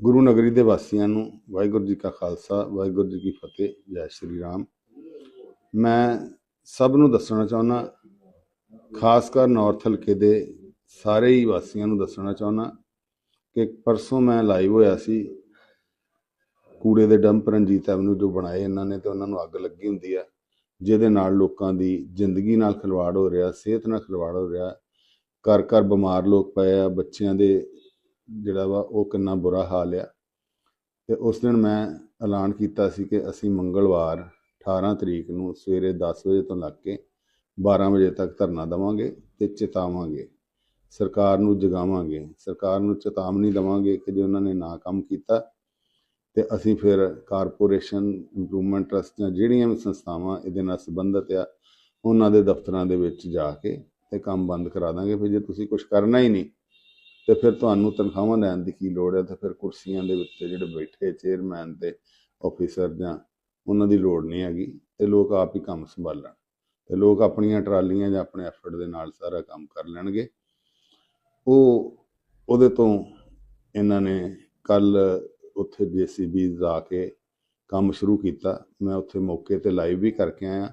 ਗੁਰੂ ਨਗਰੀ ਦੇ ਵਾਸੀਆਂ ਨੂੰ ਵਾਹਿਗੁਰੂ ਜੀ ਕਾ ਖਾਲਸਾ, ਵਾਹਿਗੁਰੂ ਜੀ ਕੀ ਫਤਿਹ, ਜੈ ਸ਼੍ਰੀ ਰਾਮ। ਮੈਂ ਸਭ ਨੂੰ ਦੱਸਣਾ ਚਾਹੁੰਦਾ, ਖਾਸ ਕਰ ਨਾਰਥ ਹਲਕੇ ਦੇ ਸਾਰੇ ਹੀ ਵਾਸੀਆਂ ਨੂੰ ਦੱਸਣਾ ਚਾਹੁੰਦਾ ਕਿ ਪਰਸੋਂ ਮੈਂ ਲਾਈਵ ਹੋਇਆ ਸੀ ਕੂੜੇ ਦੇ ਡੰਪ ਰਣਜੀਤ ਐਵਨਿਊ ਜੋ ਬਣਾਏ ਇਹਨਾਂ ਨੇ ਤੇ ਉਹਨਾਂ ਨੂੰ ਅੱਗ ਲੱਗੀ ਹੁੰਦੀ ਆ, ਜਿਹਦੇ ਨਾਲ ਲੋਕਾਂ ਦੀ ਜ਼ਿੰਦਗੀ ਨਾਲ ਖਿਲਵਾੜ ਹੋ ਰਿਹਾ, ਸਿਹਤ ਨਾਲ ਖਿਲਵਾੜ ਹੋ ਰਿਹਾ, ਘਰ ਘਰ ਬਿਮਾਰ ਲੋਕ ਪਏ ਆ, ਬੱਚਿਆਂ ਦੇ ਜਿਹੜਾ ਵਾ, ਉਹ ਕਿੰਨਾ ਬੁਰਾ ਹਾਲ ਆ। ਤੇ ਉਸ ਦਿਨ ਮੈਂ ਐਲਾਨ ਕੀਤਾ ਸੀ ਕਿ ਅਸੀਂ ਮੰਗਲਵਾਰ 18 ਤਰੀਕ ਨੂੰ ਸਵੇਰੇ 10 ਵਜੇ ਤੋਂ ਲੱਗ ਕੇ 12 ਵਜੇ ਤੱਕ ਧਰਨਾ ਦੇਵਾਂਗੇ ਤੇ ਚੇਤਾਵਾਂਗੇ। ਸਰਕਾਰ ਨੂੰ ਜਗਾਵਾਂਗੇ। ਸਰਕਾਰ ਨੂੰ ਚੇਤਾਵਨੀ ਦੇਵਾਂਗੇ ਕਿ ਜੇ ਉਹਨਾਂ ਨੇ ਨਾ ਕੰਮ ਕੀਤਾ ਤੇ ਅਸੀਂ ਫਿਰ ਕਾਰਪੋਰੇਸ਼ਨ, ਇੰਪਰੂਵਮੈਂਟ ਟਰਸਟ ਜਾਂ ਜਿਹੜੀਆਂ ਵੀ ਸੰਸਥਾਵਾਂ ਇਹਦੇ ਨਾਲ ਸੰਬੰਧਿਤ ਆ, ਉਹਨਾਂ ਦੇ ਦਫ਼ਤਰਾਂ ਦੇ ਵਿੱਚ ਜਾ ਕੇ ਤੇ ਕੰਮ ਬੰਦ ਕਰਾ ਦਾਂਗੇ। ਫਿਰ ਜੇ ਤੁਸੀਂ ਕੁਝ ਕਰਨਾ ਹੀ ਨਹੀਂ ਤੇ ਫਿਰ ਤੁਹਾਨੂੰ ਤਨਖਾਹਾਂ ਲੈਣ ਦੀ ਕੀ ਲੋੜ ਹੈ? ਤੇ ਫਿਰ ਕੁਰਸੀਆਂ ਦੇ ਉੱਤੇ ਜਿਹੜੇ ਬੈਠੇ ਚੇਅਰਮੈਨ ਤੇ ਆਫੀਸਰ ਜਾਂ ਉਹਨਾਂ ਦੀ ਲੋੜ ਨਹੀਂ ਹੈਗੀ। ਤੇ ਲੋਕ ਆਪ ਹੀ ਕੰਮ ਸੰਭਾਲਣ। ਤੇ ਲੋਕ ਆਪਣੀਆਂ ਟਰਾਲੀਆਂ ਜਾਂ ਆਪਣੇ ਐਫਰਟ ਦੇ ਨਾਲ ਸਾਰਾ ਕੰਮ ਕਰ ਲੈਣਗੇ। ਉਹ, ਉਹਦੇ ਤੋਂ ਇਹਨਾਂ ਨੇ ਕੱਲ ਉੱਥੇ ਜੀਸੀਬੀ ਜਾ ਕੇ ਕੰਮ ਸ਼ੁਰੂ ਕੀਤਾ। ਮੈਂ ਉੱਥੇ ਮੌਕੇ ਤੇ ਲਾਈਵ ਵੀ ਕਰਕੇ ਆਇਆ।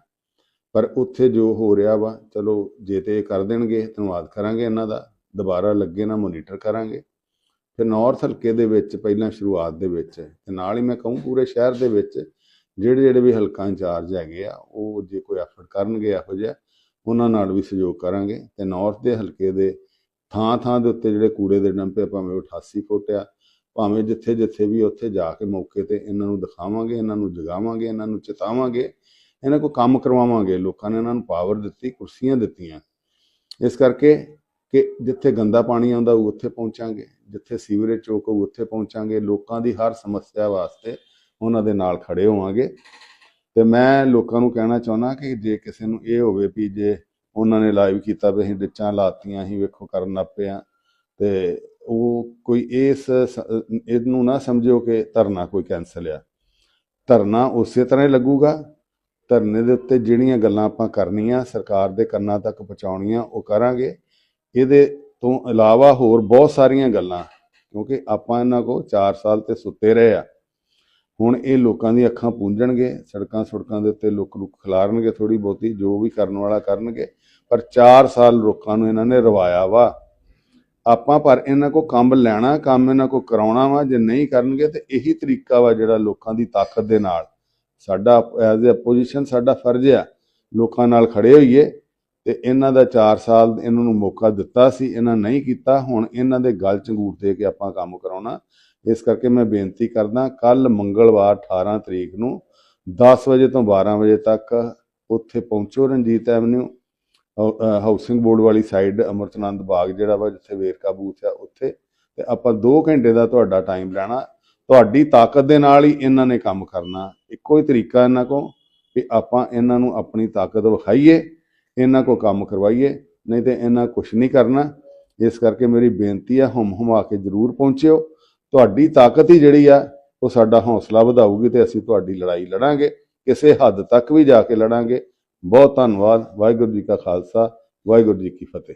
ਪਰ ਉੱਥੇ ਜੋ ਹੋ ਰਿਹਾ ਵਾ, ਚਲੋ ਜੇ ਤੇ ਇਹ ਕਰ ਦੇਣਗੇ, ਧੰਨਵਾਦ ਕਰਾਂਗੇ ਇਹਨਾਂ ਦਾ। ਦੁਬਾਰਾ ਲੱਗੇ ਨਾ ਮੋਨੀਟਰ ਕਰਾਂਗੇ। ਫਿਰ ਨਾਰਥ ਹਲਕੇ ਦੇ ਵਿੱਚ ਪਹਿਲਾਂ ਸ਼ੁਰੂਆਤ ਦੇ ਵਿੱਚ ਤੇ ਨਾਲ ਹੀ ਮੈਂ ਕਹੂੰ ਪੂਰੇ ਸ਼ਹਿਰ ਦੇ ਵਿੱਚ ਜਿਹੜੇ ਜਿਹੜੇ ਵੀ ਹਲਕਾ ਇੰਚਾਰਜ ਹੈਗੇ ਆ, ਉਹ ਜੇ ਕੋਈ ਐਫਰਟ ਕਰਨਗੇ ਇਹੋ ਜਿਹਾ, ਉਹਨਾਂ ਨਾਲ ਵੀ ਸਹਿਯੋਗ ਕਰਾਂਗੇ। ਤੇ ਨਾਰਥ ਦੇ ਹਲਕੇ ਦੇ ਥਾਂ ਥਾਂ ਦੇ ਉੱਤੇ ਜਿਹੜੇ ਕੂੜੇ ਦੇ ਡੰਪੇ ਭਾਵੇਂ ਉਹ 88 ਫੁੱਟ ਆ, ਭਾਵੇਂ ਜਿੱਥੇ ਜਿੱਥੇ ਵੀ ਉੱਥੇ ਜਾ ਕੇ ਮੌਕੇ ਤੇ ਇਹਨਾਂ ਨੂੰ ਦਿਖਾਵਾਂਗੇ, ਇਹਨਾਂ ਨੂੰ ਜਗਾਵਾਂਗੇ, ਇਹਨਾਂ ਨੂੰ ਚਿਤਾਵਾਂਗੇ, ਇਹਨਾਂ ਕੋ ਕੰਮ ਕਰਵਾਵਾਂਗੇ। ਲੋਕਾਂ ਨੇ ਇਹਨਾਂ ਨੂੰ ਪਾਵਰ ਦਿੱਤੀ, ਕੁਰਸੀਆਂ ਦਿੱਤੀਆਂ। ਇਸ ਕਰਕੇ ਕਿ ਜਿੱਥੇ ਗੰਦਾ ਪਾਣੀ ਆਉਂਦਾ ਹੋਊ ਉੱਥੇ ਪਹੁੰਚਾਂਗੇ, ਜਿੱਥੇ ਸੀਵਰੇਜ ਚੌਕ ਹੋਊ ਉੱਥੇ ਪਹੁੰਚਾਂਗੇ, ਲੋਕਾਂ ਦੀ ਹਰ ਸਮੱਸਿਆ ਵਾਸਤੇ ਉਹਨਾਂ ਦੇ ਨਾਲ ਖੜੇ ਹੋਵਾਂਗੇ। ਤੇ ਮੈਂ ਲੋਕਾਂ ਨੂੰ ਕਹਿਣਾ ਚਾਹੁੰਦਾ ਕਿ ਜੇ ਕਿਸੇ ਨੂੰ ਇਹ ਹੋਵੇ ਵੀ ਜੇ ਉਹਨਾਂ ਨੇ ਲਾਈਵ ਕੀਤਾ ਵੀ ਅਸੀਂ ਡਿੱਚਾਂ ਲਾਤੀਆਂ, ਅਸੀਂ ਵੇਖੋ ਕਰਨ ਲੱਗ ਪਏ ਆ, ਤੇ ਉਹ ਕੋਈ ਇਸ ਸ- ਇਹਨੂੰ ਨਾ ਸਮਝਿਓ ਕਿ ਧਰਨਾ ਕੋਈ ਕੈਨਸਲ ਆ। ਧਰਨਾ ਉਸੇ ਤਰ੍ਹਾਂ ਹੀ ਲੱਗੂਗਾ, ਧਰਨੇ ਦੇ ਉੱਤੇ ਜਿਹੜੀਆਂ ਗੱਲਾਂ ਆਪਾਂ ਕਰਨੀਆਂ, ਸਰਕਾਰ ਦੇ ਕੰਨਾਂ ਤੱਕ ਪਹੁੰਚਾਉਣੀਆਂ, ਉਹ ਕਰਾਂਗੇ। ਇਹਦੇ ਤੋਂ ਇਲਾਵਾ ਹੋਰ ਬਹੁਤ ਸਾਰੀਆਂ ਗੱਲਾਂ, ਕਿਉਂਕਿ ਆਪਾਂ ਇਹਨਾਂ ਕੋ 4 ਸਾਲ ਤੇ ਸੁੱਤੇ ਰਹੇ ਆ। ਹੁਣ ਇਹ ਲੋਕਾਂ ਦੀ ਅੱਖਾਂ ਪੂੰਝਣਗੇ, ਸੜਕਾਂ ਸੜਕਾਂ ਦੇ ਉੱਤੇ ਲੁੱਕ ਲੁੱਕ ਖਿਲਾਰਨਗੇ ਥੋੜੀ ਬਹੁਤੀ, ਜੋ ਵੀ ਕਰਨ ਵਾਲਾ ਕਰਨਗੇ, ਪਰ 4 ਸਾਲ ਲੋਕਾਂ ਨੂੰ ਇਹਨਾਂ ਨੇ ਰਵਾਇਆ ਵਾ। ਆਪਾਂ ਪਰ ਇਹਨਾਂ ਕੋ ਕੰਮ ਲੈਣਾ, ਕੰਮ ਇਹਨਾਂ ਕੋ ਕਰਾਉਣਾ ਵਾ, ਜੇ ਨਹੀਂ ਕਰਨਗੇ ਤੇ ਇਹੀ ਤਰੀਕਾ ਵਾ ਜਿਹੜਾ ਲੋਕਾਂ ਦੀ ਤਾਕਤ ਦੇ ਨਾਲ ਸਾਡਾ ਐਜ਼ ਅ ਪੋਜੀਸ਼ਨ ਸਾਡਾ ਫਰਜ਼ ਆ, ਲੋਕਾਂ ਨਾਲ ਖੜੇ ਹੋਈਏ। ਤੇ ਇਹਨਾਂ ਦਾ 4 ਸਾਲ ਇਹਨਾਂ ਨੂੰ ਮੌਕਾ ਦਿੱਤਾ ਸੀ, ਇਹਨਾਂ ਨਹੀਂ ਕੀਤਾ। ਹੁਣ ਇਹਨਾਂ ਦੇ ਗਲ ਝੰਗੂਰ ਦੇ ਕੇ ਆਪਾਂ ਕੰਮ ਕਰਾਉਣਾ। ਇਸ ਕਰਕੇ ਮੈਂ ਬੇਨਤੀ ਕਰਦਾ ਕੱਲ ਮੰਗਲਵਾਰ 18 ਤਰੀਕ ਨੂੰ 10 ਵਜੇ ਤੋਂ 12 ਵਜੇ ਤੱਕ ਉੱਥੇ ਪਹੁੰਚੋ ਰਣਜੀਤ ਐਵਨਿਊ ਹਾਊਸਿੰਗ ਬੋਰਡ ਵਾਲੀ ਸਾਈਡ ਅਮਰਤਨੰਦ ਬਾਗ ਜਿਹੜਾ ਵਾ, ਜਿੱਥੇ ਵੇਰਕਾ ਬੂਥ ਆ ਉੱਥੇ। ਤੇ ਆਪਾਂ 2 ਘੰਟੇ ਦਾ ਤੁਹਾਡਾ ਟਾਈਮ ਲੈਣਾ। ਤੁਹਾਡੀ ਤਾਕਤ ਦੇ ਨਾਲ ਹੀ ਇਹਨਾਂ ਨੇ ਕੰਮ ਕਰਨਾ। ਇੱਕੋ ਹੀ ਤਰੀਕਾ ਇਹਨਾਂ ਕੋ ਕਿ ਆਪਾਂ ਇਹਨਾਂ ਨੂੰ ਆਪਣੀ ਤਾਕਤ ਵਿਖਾਈਏ। ਇਹਨਾਂ ਕੋ ਕੰਮ ਕਰਵਾਈਏ, ਨਹੀਂ ਤੇ ਇਹਨਾਂ ਕੁਝ ਨਹੀਂ ਕਰਨਾ। ਇਸ ਕਰਕੇ ਮੇਰੀ ਬੇਨਤੀ ਆ ਹਮ ਹਮਾ ਕੇ ਜਰੂਰ ਪਹੁੰਚਿਓ। ਤੁਹਾਡੀ ਤਾਕਤ ਹੀ ਜਿਹੜੀ ਆ, ਉਹ ਸਾਡਾ ਹੌਸਲਾ ਵਧਾਊਗੀ ਤੇ ਅਸੀਂ ਤੁਹਾਡੀ ਲੜਾਈ ਲੜਾਂਗੇ। ਕਿਸੇ ਹੱਦ ਤੱਕ ਵੀ ਜਾ ਕੇ ਲੜਾਂਗੇ। ਬਹੁਤ ਧੰਨਵਾਦ। ਵਾਹਿਗੁਰੂ ਜੀ ਕਾ ਖਾਲਸਾ, ਵਾਹਿਗੁਰੂ ਜੀ ਕੀ ਫਤਿਹ।